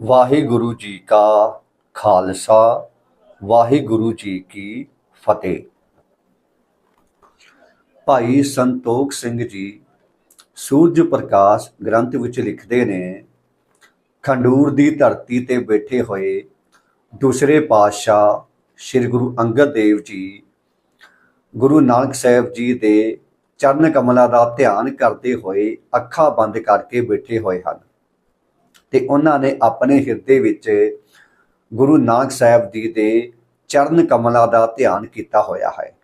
ਵਾਹਿਗੁਰੂ ਜੀ ਕਾ ਖਾਲਸਾ, ਵਾਹਿਗੁਰੂ ਜੀ ਕੀ ਫਤਿਹ। ਭਾਈ ਸੰਤੋਖ ਸਿੰਘ ਜੀ ਸੂਰਜ ਪ੍ਰਕਾਸ਼ ਗ੍ਰੰਥ ਵਿੱਚ ਲਿਖਦੇ ਨੇ, ਖੰਡੂਰ ਦੀ ਧਰਤੀ ਤੇ ਬੈਠੇ ਹੋਏ ਦੂਸਰੇ ਪਾਤਸ਼ਾਹ ਸ੍ਰੀ ਗੁਰੂ ਅੰਗਦ ਦੇਵ ਜੀ, ਗੁਰੂ ਨਾਨਕ ਸਾਹਿਬ ਜੀ ਦੇ ਚਰਨ ਕਮਲਾਂ ਦਾ ਧਿਆਨ ਕਰਦੇ ਹੋਏ ਅੱਖਾਂ ਬੰਦ ਕਰਕੇ ਬੈਠੇ ਹੋਏ ਹਨ। ਤੇ ਉਹਨਾਂ ਨੇ ਆਪਣੇ ਹਿਰਦੇ ਵਿੱਚ ਗੁਰੂ ਨਾਨਕ ਸਾਹਿਬ ਜੀ ਦੇ ਚਰਨ ਕਮਲਾਂ ਦਾ ਧਿਆਨ ਕੀਤਾ ਹੋਇਆ ਹੈ।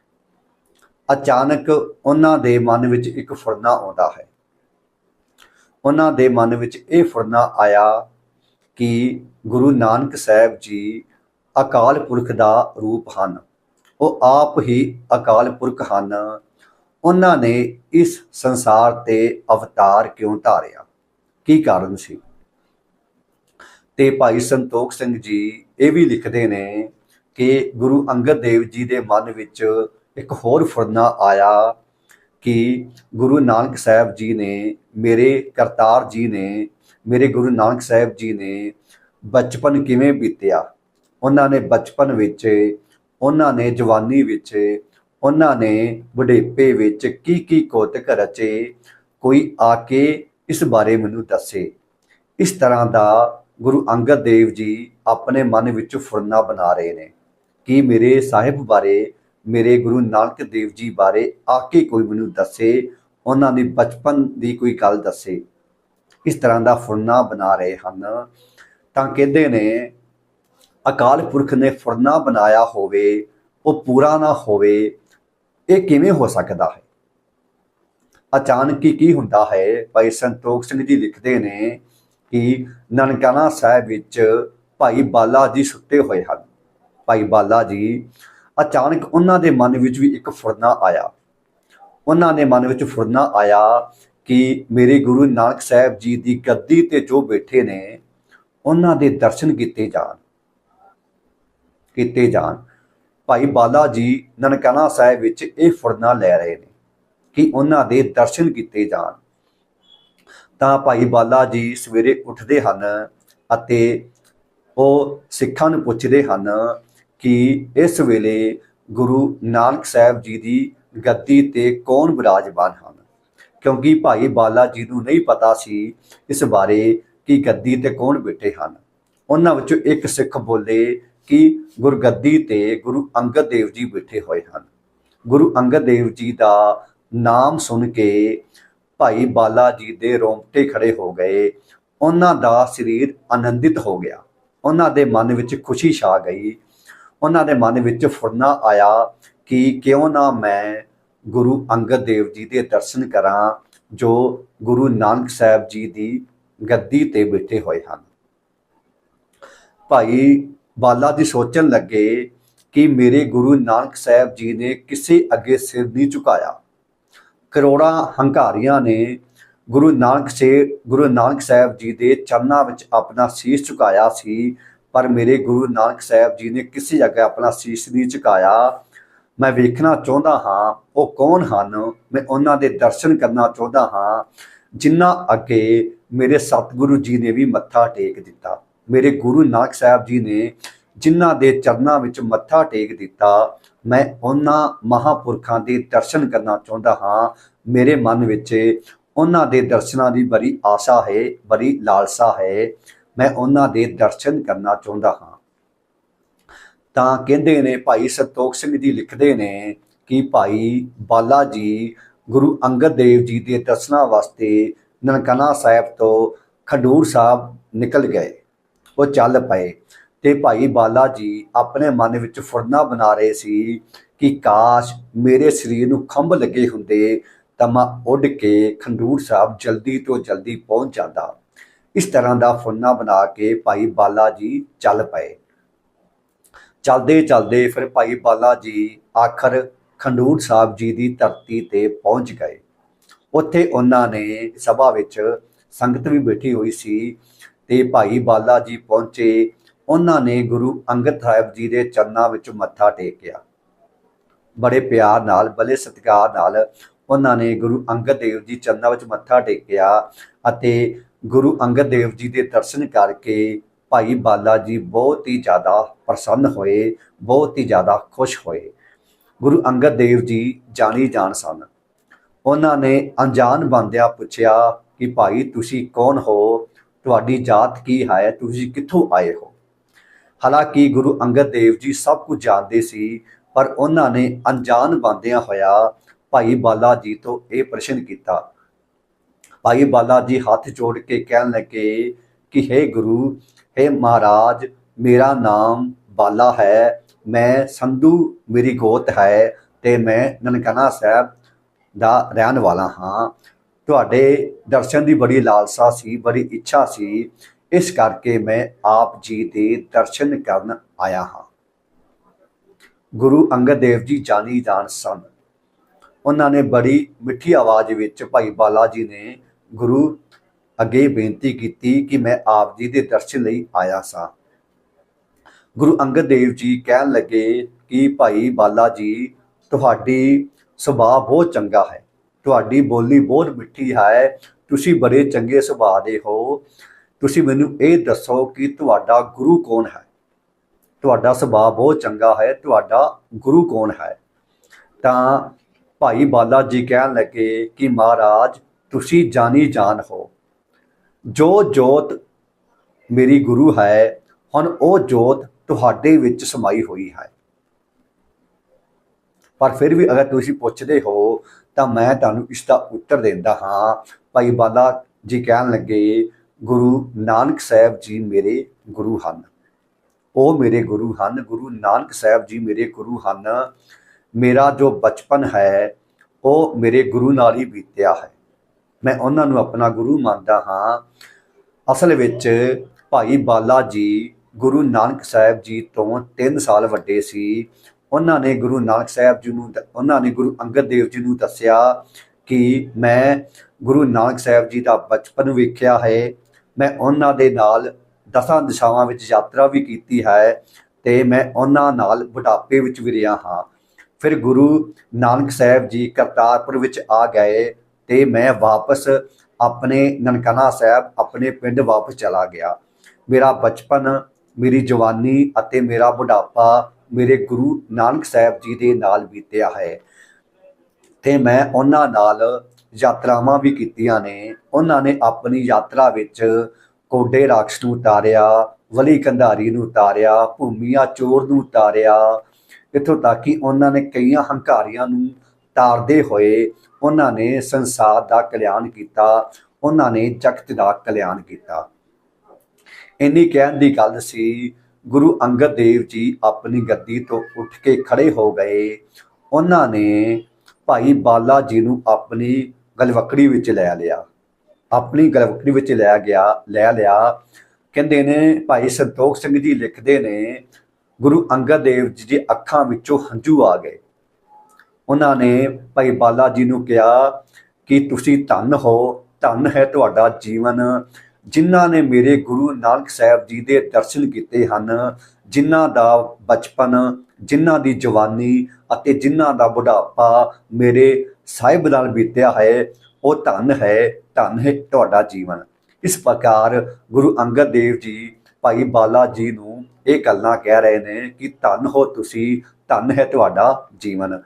ਅਚਾਨਕ ਉਹਨਾਂ ਦੇ ਮਨ ਵਿੱਚ ਇੱਕ ਫੁਰਨਾ ਆਉਂਦਾ ਹੈ। ਉਹਨਾਂ ਦੇ ਮਨ ਵਿੱਚ ਇਹ ਫੁਰਨਾ ਆਇਆ ਕਿ ਗੁਰੂ ਨਾਨਕ ਸਾਹਿਬ ਜੀ ਅਕਾਲ ਪੁਰਖ ਦਾ ਰੂਪ ਹਨ। ਉਹ ਆਪ ਹੀ ਅਕਾਲ ਪੁਰਖ ਹਨ। ਉਹਨਾਂ ਨੇ ਇਸ ਸੰਸਾਰ ਤੇ ਅਵਤਾਰ ਕਿਉਂ ਧਾਰਿਆ? ਕੀ ਕਾਰਨ ਸੀ? ਤੇ ਭਾਈ ਸੰਤੋਖ ਸਿੰਘ ਜੀ ਇਹ ਵੀ ਲਿਖਦੇ ਨੇ ਕਿ ਗੁਰੂ ਅੰਗਦ ਦੇਵ ਜੀ ਦੇ ਮਨ ਵਿੱਚ ਇੱਕ ਹੋਰ ਫੁਰਨਾ ਆਇਆ ਕਿ ਗੁਰੂ ਨਾਨਕ ਸਾਹਿਬ ਜੀ ਨੇ, ਮੇਰੇ ਕਰਤਾਰ ਜੀ ਨੇ, ਮੇਰੇ ਗੁਰੂ ਨਾਨਕ ਸਾਹਿਬ ਜੀ ਨੇ ਬਚਪਨ ਕਿਵੇਂ ਬੀਤਿਆ? ਉਹਨਾਂ ਨੇ ਬਚਪਨ ਵਿੱਚ, ਉਹਨਾਂ ਨੇ ਜਵਾਨੀ ਵਿੱਚ, ਉਹਨਾਂ ਨੇ ਬੁਢੇਪੇ ਵਿੱਚ ਕੀ ਕੀ ਕੋਤਕ ਰਚੇ? ਕੋਈ ਆ ਕੇ ਇਸ ਬਾਰੇ ਮੈਨੂੰ ਦੱਸੇ। ਇਸ ਤਰ੍ਹਾਂ ਦਾ ਗੁਰੂ ਅੰਗਦ ਦੇਵ ਜੀ ਆਪਣੇ ਮਨ ਵਿੱਚ ਫੁਰਨਾ ਬਣਾ ਰਹੇ ਨੇ ਕਿ ਮੇਰੇ ਸਾਹਿਬ ਬਾਰੇ, ਮੇਰੇ ਗੁਰੂ ਨਾਨਕ ਦੇਵ ਜੀ ਬਾਰੇ ਆ ਕੇ ਕੋਈ ਮੈਨੂੰ ਦੱਸੇ, ਉਹਨਾਂ ਦੀ ਬਚਪਨ ਦੀ ਕੋਈ ਗੱਲ ਦੱਸੇ। ਇਸ ਤਰ੍ਹਾਂ ਦਾ ਫੁਰਨਾ ਬਣਾ ਰਹੇ ਹਨ। ਤਾਂ ਕਹਿੰਦੇ ਨੇ, ਅਕਾਲ ਪੁਰਖ ਨੇ ਫੁਰਨਾ ਬਣਾਇਆ ਹੋਵੇ, ਉਹ ਪੂਰਾ ਨਾ ਹੋਵੇ, ਇਹ ਕਿਵੇਂ ਹੋ ਸਕਦਾ ਹੈ? ਅਚਾਨਕ ਹੀ ਕੀ ਹੁੰਦਾ ਹੈ? ਭਾਈ ਸੰਤੋਖ ਸਿੰਘ ਜੀ ਲਿਖਦੇ ਨੇ ਕਿ ਨਨਕਾਣਾ ਸਾਹਿਬ ਵਿੱਚ ਭਾਈ ਬਾਲਾ ਜੀ ਸੁੱਤੇ ਹੋਏ ਹਨ। ਭਾਈ ਬਾਲਾ ਜੀ ਅਚਾਨਕ ਉਹਨਾਂ ਦੇ ਮਨ ਵਿੱਚ ਵੀ ਇੱਕ ਫੁਰਨਾ ਆਇਆ। ਉਹਨਾਂ ਦੇ ਮਨ ਵਿੱਚ ਫੁਰਨਾ ਆਇਆ ਕਿ ਮੇਰੇ ਗੁਰੂ ਨਾਨਕ ਸਾਹਿਬ ਜੀ ਦੀ ਗੱਦੀ ਤੇ ਜੋ ਬੈਠੇ ਨੇ, ਉਹਨਾਂ ਦੇ ਦਰਸ਼ਨ ਕੀਤੇ ਜਾਣ। ਕੀਤੇ ਜਾਣ। ਭਾਈ ਬਾਲਾ ਜੀ ਨਨਕਾਣਾ ਸਾਹਿਬ ਵਿੱਚ ਇਹ ਫੁਰਨਾ ਲੈ ਰਹੇ ਨੇ ਕਿ ਉਹਨਾਂ ਦੇ ਦਰਸ਼ਨ ਕੀਤੇ ਜਾਣ। ਤਾਂ ਭਾਈ ਬਾਲਾ ਜੀ ਸਵੇਰੇ ਉੱਠਦੇ ਹਨ ਅਤੇ ਉਹ ਸਿੱਖਾਂ ਨੂੰ ਪੁੱਛਦੇ ਹਨ ਕਿ ਇਸ ਵੇਲੇ ਗੁਰੂ ਨਾਨਕ ਸਾਹਿਬ ਜੀ ਦੀ ਗੱਦੀ ਤੇ ਕੌਣ ਵਿਰਾਜਮਾਨ ਹਨ? ਕਿਉਂਕਿ ਭਾਈ ਬਾਲਾ ਜੀ ਨੂੰ ਨਹੀਂ ਪਤਾ ਸੀ ਇਸ ਬਾਰੇ ਕਿ ਗੱਦੀ ਤੇ ਕੌਣ ਬੈਠੇ ਹਨ। ਉਹਨਾਂ ਵਿੱਚੋਂ ਇੱਕ ਸਿੱਖ ਬੋਲੇ ਕਿ ਗੁਰਗੱਦੀ ਤੇ ਗੁਰੂ ਅੰਗਦ ਦੇਵ ਜੀ ਬੈਠੇ ਹੋਏ ਹਨ। ਗੁਰੂ ਅੰਗਦ ਦੇਵ ਜੀ ਦਾ ਨਾਮ ਸੁਣ ਕੇ ਭਾਈ ਬਾਲਾ ਜੀ ਦੇ ਰੋਂਗਟੇ ਖੜੇ ਹੋ ਗਏ। ਉਹਨਾਂ ਦਾ ਸਰੀਰ ਆਨੰਦਿਤ ਹੋ ਗਿਆ। ਉਹਨਾਂ ਦੇ ਮਨ ਵਿੱਚ ਖੁਸ਼ੀ ਛਾ ਗਈ। ਉਹਨਾਂ ਦੇ ਮਨ ਵਿੱਚ ਫੁਰਨਾ ਆਇਆ ਕਿ ਕਿਉਂ ਨਾ ਮੈਂ ਗੁਰੂ ਅੰਗਦ ਦੇਵ ਜੀ ਦੇ ਦਰਸ਼ਨ ਕਰਾਂ, ਜੋ ਗੁਰੂ ਨਾਨਕ ਸਾਹਿਬ ਜੀ ਦੀ ਗੱਦੀ ਤੇ ਬੈਠੇ ਹੋਏ ਹਨ। ਭਾਈ ਬਾਲਾ ਜੀ ਸੋਚਣ ਲੱਗੇ ਕਿ ਮੇਰੇ ਗੁਰੂ ਨਾਨਕ ਸਾਹਿਬ ਜੀ ਨੇ ਕਿਸੇ ਅੱਗੇ ਸਿਰ ਨਹੀਂ ਝੁਕਾਇਆ। ਕਰੋੜਾਂ ਹੰਕਾਰੀਆਂ ਨੇ ਗੁਰੂ ਨਾਨਕ ਸੇ, ਗੁਰੂ ਨਾਨਕ ਸਾਹਿਬ ਜੀ ਦੇ ਚਰਨਾਂ ਵਿੱਚ ਆਪਣਾ ਸੀਸ ਝੁਕਾਇਆ ਸੀ, ਪਰ ਮੇਰੇ ਗੁਰੂ ਨਾਨਕ ਸਾਹਿਬ ਜੀ ਨੇ ਕਿਸੇ ਅੱਗੇ ਆਪਣਾ ਸੀਸ ਨਹੀਂ ਝੁਕਾਇਆ। ਮੈਂ ਵੇਖਣਾ ਚਾਹੁੰਦਾ ਹਾਂ, ਉਹ ਕੌਣ ਹਨ? ਮੈਂ ਉਹਨਾਂ ਦੇ ਦਰਸ਼ਨ ਕਰਨਾ ਚਾਹੁੰਦਾ ਹਾਂ, ਜਿਨ੍ਹਾਂ ਅੱਗੇ ਮੇਰੇ ਸਤਿਗੁਰੂ ਜੀ ਨੇ ਵੀ ਮੱਥਾ ਟੇਕ ਦਿੱਤਾ। ਮੇਰੇ ਗੁਰੂ ਨਾਨਕ ਸਾਹਿਬ ਜੀ ਨੇ ਜਿਨ੍ਹਾਂ ਦੇ ਚਰਨਾਂ ਵਿੱਚ ਮੱਥਾ ਟੇਕ ਦਿੱਤਾ, ਮੈਂ ਉਹਨਾਂ ਮਹਾਪੁਰਖਾਂ ਦੇ ਦਰਸ਼ਨ ਕਰਨਾ ਚਾਹੁੰਦਾ ਹਾਂ। ਮੇਰੇ ਮਨ ਵਿੱਚ ਉਹਨਾਂ ਦੇ ਦਰਸ਼ਨਾਂ ਦੀ ਬੜੀ ਆਸਾ ਹੈ, ਬੜੀ ਲਾਲਸਾ ਹੈ। ਮੈਂ ਉਹਨਾਂ ਦੇ ਦਰਸ਼ਨ ਕਰਨਾ ਚਾਹੁੰਦਾ ਹਾਂ। ਤਾਂ ਕਹਿੰਦੇ ਨੇ, ਭਾਈ ਸੰਤੋਖ ਸਿੰਘ ਜੀ ਲਿਖਦੇ ਨੇ ਕਿ ਭਾਈ ਬਾਲਾ ਜੀ ਗੁਰੂ ਅੰਗਦ ਦੇਵ ਜੀ ਦੇ ਦਰਸ਼ਨਾਂ ਵਾਸਤੇ ਨਨਕਾਣਾ ਸਾਹਿਬ ਤੋਂ ਖਡੂਰ ਸਾਹਿਬ ਨਿਕਲ ਗਏ। ਉਹ ਚੱਲ ਪਏ। ਤੇ ਭਾਈ ਬਾਲਾ ਜੀ ਆਪਣੇ ਮਨ ਵਿੱਚ ਫੁਰਨਾ ਬਣਾ ਰਹੇ ਸੀ ਕਿ ਕਾਸ਼ ਮੇਰੇ ਸਰੀਰ ਨੂੰ ਖੰਭ ਲੱਗੇ ਹੁੰਦੇ ਤਾਂ ਮੈਂ ਉੱਡ ਕੇ ਖੰਡੂਰ ਸਾਹਿਬ ਜਲਦੀ ਤੋਂ ਜਲਦੀ ਪਹੁੰਚ ਜਾਂਦਾ। ਇਸ ਤਰ੍ਹਾਂ ਦਾ ਫੁਰਨਾ ਬਣਾ ਕੇ ਭਾਈ ਬਾਲਾ ਜੀ ਚੱਲ ਪਏ। ਚੱਲਦੇ ਚਲਦੇ ਫਿਰ ਭਾਈ ਬਾਲਾ ਜੀ ਆਖਰ ਖੰਡੂਰ ਸਾਹਿਬ ਜੀ ਦੀ ਧਰਤੀ ਤੇ ਪਹੁੰਚ ਗਏ। ਉੱਥੇ ਉਹਨਾਂ ਨੇ ਸਭਾ ਵਿੱਚ ਸੰਗਤ ਵੀ ਬੈਠੀ ਹੋਈ ਸੀ ਤੇ ਭਾਈ ਬਾਲਾ ਜੀ ਪਹੁੰਚੇ ਉਹਨਾਂ ਨੇ ਗੁਰੂ ਅੰਗਦ ਸਾਹਿਬ ਜੀ ਦੇ ਚਰਨਾਂ ਵਿੱਚ ਮੱਥਾ ਟੇਕਿਆ। ਬੜੇ ਪਿਆਰ ਨਾਲ, ਬਲੇ ਸਤਿਕਾਰ ਨਾਲ ਉਹਨਾਂ ਨੇ ਗੁਰੂ ਅੰਗਦ ਦੇਵ ਜੀ ਚਰਨਾਂ ਵਿੱਚ ਮੱਥਾ ਟੇਕਿਆ ਅਤੇ ਗੁਰੂ ਅੰਗਦ ਦੇਵ ਜੀ ਦੇ ਦਰਸ਼ਨ ਕਰਕੇ ਭਾਈ ਬਾਲਾ ਜੀ ਬਹੁਤ ਹੀ ਜ਼ਿਆਦਾ ਪ੍ਰਸੰਨ ਹੋਏ, ਬਹੁਤ ਹੀ ਜ਼ਿਆਦਾ ਖੁਸ਼ ਹੋਏ। ਗੁਰੂ ਅੰਗਦ ਦੇਵ ਜੀ ਜਾਣੀ ਜਾਣ ਸਨ। ਉਹਨਾਂ ਨੇ ਅਣਜਾਣ ਬੰਦਿਆਂ ਪੁੱਛਿਆ ਕਿ ਭਾਈ ਤੁਸੀਂ ਕੌਣ ਹੋ? ਤੁਹਾਡੀ ਜਾਤ ਕੀ ਹੈ? ਤੁਸੀਂ ਕਿੱਥੋਂ ਆਏ ਹੋ? ਹਾਲਾਂਕਿ ਗੁਰੂ ਅੰਗਦ ਦੇਵ ਜੀ ਸਭ ਕੁਝ ਜਾਣਦੇ ਸੀ, ਪਰ ਉਹਨਾਂ ਨੇ ਅਣਜਾਣ ਬੰਦਿਆਂ ਹੋਇਆ ਭਾਈ ਬਾਲਾ ਜੀ ਤੋਂ ਇਹ ਪ੍ਰਸ਼ਨ ਕੀਤਾ। ਭਾਈ ਬਾਲਾ ਜੀ ਹੱਥ ਜੋੜ ਕੇ ਕਹਿਣ ਲੱਗੇ ਕਿ हे ਗੁਰੂ हे ਮਹਾਰਾਜ, ਮੇਰਾ ਨਾਮ ਬਾਲਾ ਹੈ, ਮੈਂ ਸੰਧੂ ਮੇਰੀ ਗੋਤ ਹੈ ਤੇ ਮੈਂ ਨਨਕਾਣਾ ਸਾਹਿਬ ਦਾ ਰਹਿਣ ਵਾਲਾ ਹਾਂ। ਤੁਹਾਡੇ ਦਰਸ਼ਨ ਦੀ ਬੜੀ ਲਾਲਸਾ ਸੀ, ਬੜੀ ਇੱਛਾ ਸੀ ਇਸ ਕਰਕੇ ਮੈਂ ਆਪ ਜੀ ਦੇ ਦਰਸ਼ਨ ਕਰਨ ਆਇਆ ਹਾਂ। ਗੁਰੂ ਅੰਗਦ ਦੇਵ ਜੀ ਜਾਣੀ ਜਾਣ ਸਨ। ਉਹਨਾਂ ਨੇ ਬੜੀ ਮਿੱਠੀ ਆਵਾਜ਼ ਵਿੱਚ ਭਾਈ ਬਾਲਾ ਜੀ ਨੇ ਗੁਰੂ ਅੱਗੇ ਬੇਨਤੀ ਕੀਤੀ ਕਿ ਮੈਂ ਆਪ ਜੀ ਦੇ ਦਰਸ਼ਨ ਲਈ ਆਇਆ ਸਾਂ। ਗੁਰੂ ਅੰਗਦ ਦੇਵ ਜੀ ਕਹਿਣ ਲੱਗੇ ਕਿ ਭਾਈ ਬਾਲਾ ਜੀ, ਤੁਹਾਡੀ ਸੁਭਾਅ ਬਹੁਤ ਚੰਗਾ ਹੈ। ਤੁਹਾਡੀ ਬੋਲੀ ਬਹੁਤ ਮਿੱਠੀ ਹੈ। ਤੁਸੀਂ ਬੜੇ ਚੰਗੇ ਸੁਭਾਅ ਦੇ ਹੋ। ਤੁਸੀਂ ਮੈਨੂੰ ਇਹ ਦੱਸੋ ਕਿ ਤੁਹਾਡਾ ਗੁਰੂ ਕੌਣ ਹੈ? ਤੁਹਾਡਾ ਸੁਭਾਅ ਬਹੁਤ ਚੰਗਾ ਹੈ, ਤੁਹਾਡਾ ਗੁਰੂ ਕੌਣ ਹੈ? ਤਾਂ ਭਾਈ ਬਾਲਾ ਜੀ ਕਹਿਣ ਲੱਗੇ ਕਿ ਮਹਾਰਾਜ, ਤੁਸੀਂ ਜਾਨੀ ਜਾਨ ਹੋ। ਜੋ ਜੋਤ ਮੇਰੀ ਗੁਰੂ ਹੈ, ਹੁਣ ਉਹ ਜੋਤ ਤੁਹਾਡੇ ਵਿੱਚ ਸਮਾਈ ਹੋਈ ਹੈ। ਪਰ ਫਿਰ ਵੀ ਅਗਰ ਤੁਸੀਂ ਪੁੱਛਦੇ ਹੋ, ਤਾਂ ਮੈਂ ਤੁਹਾਨੂੰ ਇਸ ਦਾ ਉੱਤਰ ਦਿੰਦਾ ਹਾਂ। ਭਾਈ ਬਾਲਾ ਜੀ ਕਹਿਣ ਲੱਗੇ ਗੁਰੂ ਨਾਨਕ ਸਾਹਿਬ ਜੀ ਮੇਰੇ ਗੁਰੂ ਹਨ। ਉਹ ਮੇਰੇ ਗੁਰੂ ਹਨ, ਗੁਰੂ ਨਾਨਕ ਸਾਹਿਬ ਜੀ ਮੇਰੇ ਗੁਰੂ ਹਨ। ਮੇਰਾ ਜੋ ਬਚਪਨ ਹੈ, ਉਹ ਮੇਰੇ ਗੁਰੂ ਨਾਲ ਹੀ ਬੀਤਿਆ ਹੈ। ਮੈਂ ਉਹਨਾਂ ਨੂੰ ਆਪਣਾ ਗੁਰੂ ਮੰਨਦਾ ਹਾਂ। ਅਸਲ ਵਿੱਚ ਭਾਈ ਬਾਲਾ ਜੀ ਗੁਰੂ ਨਾਨਕ ਸਾਹਿਬ ਜੀ ਤੋਂ 3 ਸਾਲ ਵੱਡੇ ਸੀ। ਉਹਨਾਂ ਨੇ ਗੁਰੂ ਨਾਨਕ ਸਾਹਿਬ ਜੀ ਨੂੰ ਦ- ਉਹਨਾਂ ਨੇ ਗੁਰੂ ਅੰਗਦ ਦੇਵ ਜੀ ਨੂੰ ਦੱਸਿਆ ਕਿ ਮੈਂ ਗੁਰੂ ਨਾਨਕ ਸਾਹਿਬ ਜੀ ਦਾ ਬਚਪਨ ਵੇਖਿਆ ਹੈ। ਮੈਂ ਉਹਨਾਂ ਦੇ ਨਾਲ ਦਸਾਂ ਦਿਸ਼ਾਵਾਂ ਵਿੱਚ ਯਾਤਰਾ ਵੀ ਕੀਤੀ ਹੈ ਤੇ ਮੈਂ ਉਹਨਾਂ ਨਾਲ ਬੁਢਾਪੇ ਵਿੱਚ ਵੀ ਰਿਹਾ ਹਾਂ। ਫਿਰ ਗੁਰੂ ਨਾਨਕ ਸਾਹਿਬ ਜੀ ਕਰਤਾਰਪੁਰ ਵਿੱਚ ਆ ਗਏ ਤੇ ਮੈਂ ਵਾਪਸ ਆਪਣੇ ਨਨਕਾਣਾ ਸਾਹਿਬ, ਆਪਣੇ ਪਿੰਡ ਵਾਪਸ ਚਲਾ ਗਿਆ। ਮੇਰਾ ਬਚਪਨ, ਮੇਰੀ ਜਵਾਨੀ ਅਤੇ ਮੇਰਾ ਬੁਢਾਪਾ ਮੇਰੇ ਗੁਰੂ ਨਾਨਕ ਸਾਹਿਬ ਜੀ ਦੇ ਨਾਲ ਬੀਤਿਆ ਹੈ ਤੇ ਮੈਂ ਉਹਨਾਂ ਨਾਲ ਯਾਤਰਾਵਾਂ ਵੀ ਕੀਤੀਆਂ ਨੇ। ਉਹਨਾਂ ਨੇ ਆਪਣੀ ਯਾਤਰਾ ਵਿੱਚ ਕੋਡੇ ਰਾਖਸ਼ ਨੂੰ ਉਤਾਰਿਆ, ਵਲੀ ਕੰਧਾਰੀ ਨੂੰ ਉਤਾਰਿਆ, ਭੂਮੀਆ ਚੋਰ ਨੂੰ ਉਤਾਰਿਆ। ਇੱਥੋਂ ਤੱਕ ਕਿ ਉਹਨਾਂ ਨੇ ਕਈਆਂ ਹੰਕਾਰੀਆਂ ਨੂੰ ਤਾਰਦੇ ਹੋਏ ਉਹਨਾਂ ਨੇ ਸੰਸਾਰ ਦਾ ਕਲਿਆਣ ਕੀਤਾ, ਉਹਨਾਂ ਨੇ ਜਗਤ ਦਾ ਕਲਿਆਣ ਕੀਤਾ। ਇੰਨੀ ਕਹਿਣ ਦੀ ਗੱਲ ਸੀ, ਗੁਰੂ ਅੰਗਦ ਦੇਵ ਜੀ ਆਪਣੀ ਗੱਦੀ ਤੋਂ ਉੱਠ ਕੇ ਖੜੇ ਹੋ ਗਏ। ਉਹਨਾਂ ਨੇ ਭਾਈ ਬਾਲਾ ਜੀ ਨੂੰ ਆਪਣੀ ਗਲਵਕੜੀ ਵਿੱਚ ਲੈ ਲਿਆ। ਆਪਣੀ ਗਲਵਕੜੀ ਵਿੱਚ ਲੈ ਗਿਆ, ਲੈ ਲਿਆ। ਕਹਿੰਦੇ ਨੇ ਭਾਈ ਸੰਤੋਖ ਸਿੰਘ ਜੀ ਲਿਖਦੇ ਨੇ, ਗੁਰੂ ਅੰਗਦ ਦੇਵ ਜੀ ਦੀ ਅੱਖਾਂ ਵਿੱਚੋਂ ਹੰਝੂ ਆ ਗਏ। ਉਹਨਾਂ ਨੇ ਭਾਈ ਬਾਲਾ ਜੀ ਨੂੰ ਕਿਹਾ ਕਿ ਤੁਸੀਂ ਧੰਨ ਹੋ, ਧੰਨ ਹੈ ਤੁਹਾਡਾ ਜੀਵਨ। ਜਿਨ੍ਹਾਂ ਨੇ ਮੇਰੇ ਗੁਰੂ ਨਾਨਕ ਸਾਹਿਬ ਜੀ ਦੇ ਦਰਸ਼ਨ ਕੀਤੇ ਹਨ ਜਿਨ੍ਹਾਂ ਦਾ ਬਚਪਨ, ਜਿਨ੍ਹਾਂ ਦੀ ਜਵਾਨੀ ਅਤੇ ਜਿਨ੍ਹਾਂ ਦਾ ਬੁਢਾਪਾ ਮੇਰੇ ਸਾਹਿਬ ਨਾਲ ਬੀਤਿਆ ਹੈ, ਉਹ ਧਨ ਹੈ ਧਨ ਹੈ ਤੁਹਾਡਾ ਜੀਵਨ। ਇਸ ਪ੍ਰਕਾਰ ਗੁਰੂ ਅੰਗਦ ਦੇਵ ਜੀ ਭਾਈ ਬਾਲਾ ਜੀ ਨੂੰ ਇਹ ਗੱਲਾਂ ਕਹਿ ਰਹੇ ਨੇ ਕਿ ਧੰਨ ਹੋ ਤੁਸੀਂ, ਧੰਨ ਹੈ ਤੁਹਾਡਾ ਜੀਵਨ।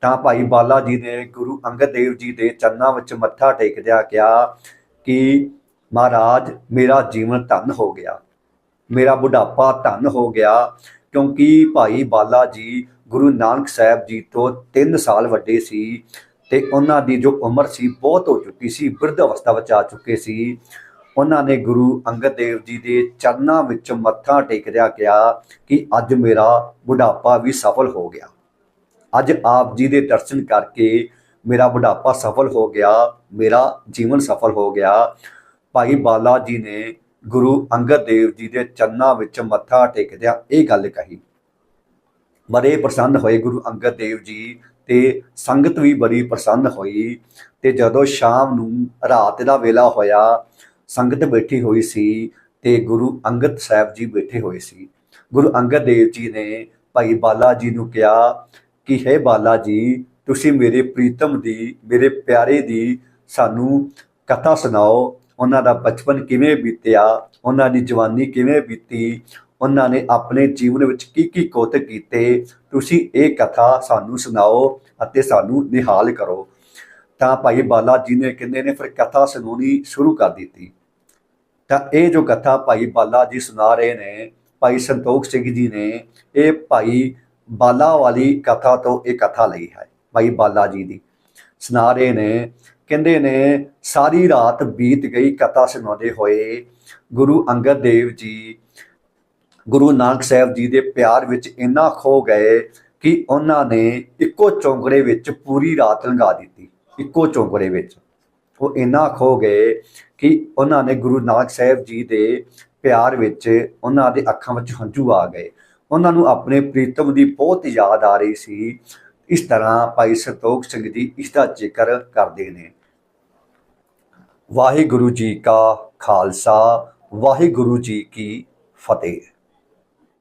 ਤਾਂ ਭਾਈ ਬਾਲਾ ਜੀ ਨੇ ਗੁਰੂ ਅੰਗਦ ਦੇਵ ਜੀ ਦੇ ਚਰਨਾਂ ਵਿੱਚ ਮੱਥਾ ਟੇਕਦਿਆਂ ਕਿਹਾ ਕਿ ਮਹਾਰਾਜ, ਮੇਰਾ ਜੀਵਨ ਧੰਨ ਹੋ ਗਿਆ। ਮੇਰਾ ਬੁਢਾਪਾ ਧੰਨ ਹੋ ਗਿਆ, ਕਿਉਂਕਿ ਭਾਈ ਬਾਲਾ ਜੀ ਗੁਰੂ ਨਾਨਕ ਸਾਹਿਬ ਜੀ ਤੋਂ 3 ਸਾਲ ਵੱਡੇ ਸੀ ਤੇ ਉਹਨਾਂ ਦੀ ਜੋ ਉਮਰ ਸੀ ਬਹੁਤ ਹੋ ਚੁੱਕੀ ਸੀ, ਬਿਰਧ ਅਵਸਥਾ ਵਿੱਚ ਆ ਚੁੱਕੇ ਸੀ। ਉਹਨਾਂ ਨੇ ਗੁਰੂ ਅੰਗਦ ਦੇਵ ਜੀ ਦੇ ਚਰਨਾਂ ਵਿੱਚ ਮੱਥਾ ਟੇਕਦਿਆਂ ਕਿਹਾ ਕਿ ਅੱਜ ਮੇਰਾ ਬੁਢਾਪਾ ਵੀ ਸਫਲ ਹੋ ਗਿਆ। ਅੱਜ ਆਪ ਜੀ ਦੇ ਦਰਸ਼ਨ ਕਰਕੇ ਮੇਰਾ ਬੁਢਾਪਾ ਸਫਲ ਹੋ ਗਿਆ, ਮੇਰਾ ਜੀਵਨ ਸਫਲ ਹੋ ਗਿਆ। ਭਾਈ ਬਾਲਾ ਜੀ ਨੇ ਗੁਰੂ ਅੰਗਦ ਦੇਵ ਜੀ ਦੇ ਚੰਨਾਂ ਵਿੱਚ ਮੱਥਾ ਟੇਕਦਿਆਂ ਇਹ ਗੱਲ ਕਹੀ। ਬੜੇ ਪ੍ਰਸੰਨ ਹੋਏ ਗੁਰੂ ਅੰਗਦ ਦੇਵ ਜੀ ਤੇ ਸੰਗਤ ਵੀ ਬੜੀ ਪ੍ਰਸੰਨ ਹੋਈ ਤੇ ਜਦੋਂ ਸ਼ਾਮ ਨੂੰ ਰਾਤ ਦਾ ਵੇਲਾ ਹੋਇਆ, ਸੰਗਤ ਬੈਠੀ ਹੋਈ ਸੀ ਤੇ ਗੁਰੂ ਅੰਗਦ ਸਾਹਿਬ ਜੀ ਬੈਠੇ ਹੋਏ ਸੀ। ਗੁਰੂ ਅੰਗਦ ਦੇਵ ਜੀ ਨੇ ਭਾਈ ਬਾਲਾ ਜੀ ਨੂੰ ਕਿਹਾ ਕਿ, ਹੈ ਬਾਲਾ ਜੀ, ਤੁਸੀਂ ਮੇਰੇ ਪ੍ਰੀਤਮ ਦੀ, ਮੇਰੇ ਪਿਆਰੇ ਦੀ ਸਾਨੂੰ ਕਥਾ ਸੁਣਾਓ ਉਹਨਾਂ ਦਾ ਬਚਪਨ ਕਿਵੇਂ ਬੀਤਿਆ, ਉਹਨਾਂ ਦੀ ਜਵਾਨੀ ਕਿਵੇਂ ਬੀਤੀ, ਉਹਨਾਂ ਨੇ ਆਪਣੇ ਜੀਵਨ ਵਿੱਚ ਕੀ ਕੀ ਕੋਤਕ ਕੀਤੇ, ਤੁਸੀਂ ਇਹ ਕਥਾ ਸਾਨੂੰ ਸੁਣਾਓ ਅਤੇ ਸਾਨੂੰ ਨਿਹਾਲ ਕਰੋ। ਤਾਂ ਭਾਈ ਬਾਲਾ ਜੀ ਨੇ ਕਹਿੰਦੇ ਨੇ, ਫਿਰ ਕਥਾ ਸੁਣਾਉਣੀ ਸ਼ੁਰੂ ਕਰ ਦਿੱਤੀ। ਤਾਂ ਇਹ ਜੋ ਕਥਾ ਭਾਈ ਬਾਲਾ ਜੀ ਸੁਣਾ ਰਹੇ ਨੇ, ਭਾਈ ਸੰਤੋਖ ਸਿੰਘ ਜੀ ਨੇ, ਇਹ ਭਾਈ ਬਾਲਾ ਵਾਲੀ ਕਥਾ ਤੋਂ ਇਹ ਕਥਾ ਲਈ ਹੈ, ਭਾਈ ਬਾਲਾ ਜੀ ਦੀ। ਸੁਣਾ ਰਹੇ ਨੇ, ਕਹਿੰਦੇ ਨੇ, ਸਾਰੀ ਰਾਤ ਬੀਤ ਗਈ ਕਥਾ ਸੁਣਾਉਂਦੇ ਹੋਏ। ਗੁਰੂ ਅੰਗਦ ਦੇਵ ਜੀ, ਗੁਰੂ ਨਾਨਕ ਸਾਹਿਬ ਜੀ ਦੇ ਪਿਆਰ ਵਿੱਚ ਇੰਨਾ ਖੋ ਗਏ ਕਿ ਉਹਨਾਂ ਨੇ ਇੱਕੋ ਚੌਂਕੜੇ ਵਿੱਚ ਪੂਰੀ ਰਾਤ ਲੰਘਾ ਦਿੱਤੀ। ਇੱਕੋ ਚੌਂਕੜੇ ਵਿੱਚ। ਉਹ ਇੰਨਾ ਖੋ ਗਏ ਕਿ ਉਹਨਾਂ ਨੇ ਗੁਰੂ ਨਾਨਕ ਸਾਹਿਬ ਜੀ ਦੇ ਪਿਆਰ ਵਿੱਚ ਉਹਨਾਂ ਦੇ ਅੱਖਾਂ ਵਿੱਚ ਹੰਝੂ ਆ ਗਏ। ਉਹਨਾਂ ਨੂੰ ਆਪਣੇ ਪ੍ਰੀਤਮ ਦੀ ਬਹੁਤ ਯਾਦ ਆ ਰਹੀ ਸੀ। ਇਸ ਤਰ੍ਹਾਂ ਭਾਈ ਸੰਤੋਖ ਸਿੰਘ ਜੀ ਇਸ ਦਾ ਜ਼ਿਕਰ ਕਰਦੇ ਨੇ। ਵਾਹਿਗੁਰੂ ਜੀ ਕਾ ਖਾਲਸਾ, ਵਾਹਿਗੁਰੂ ਜੀ ਕੀ ਫਤਿਹ।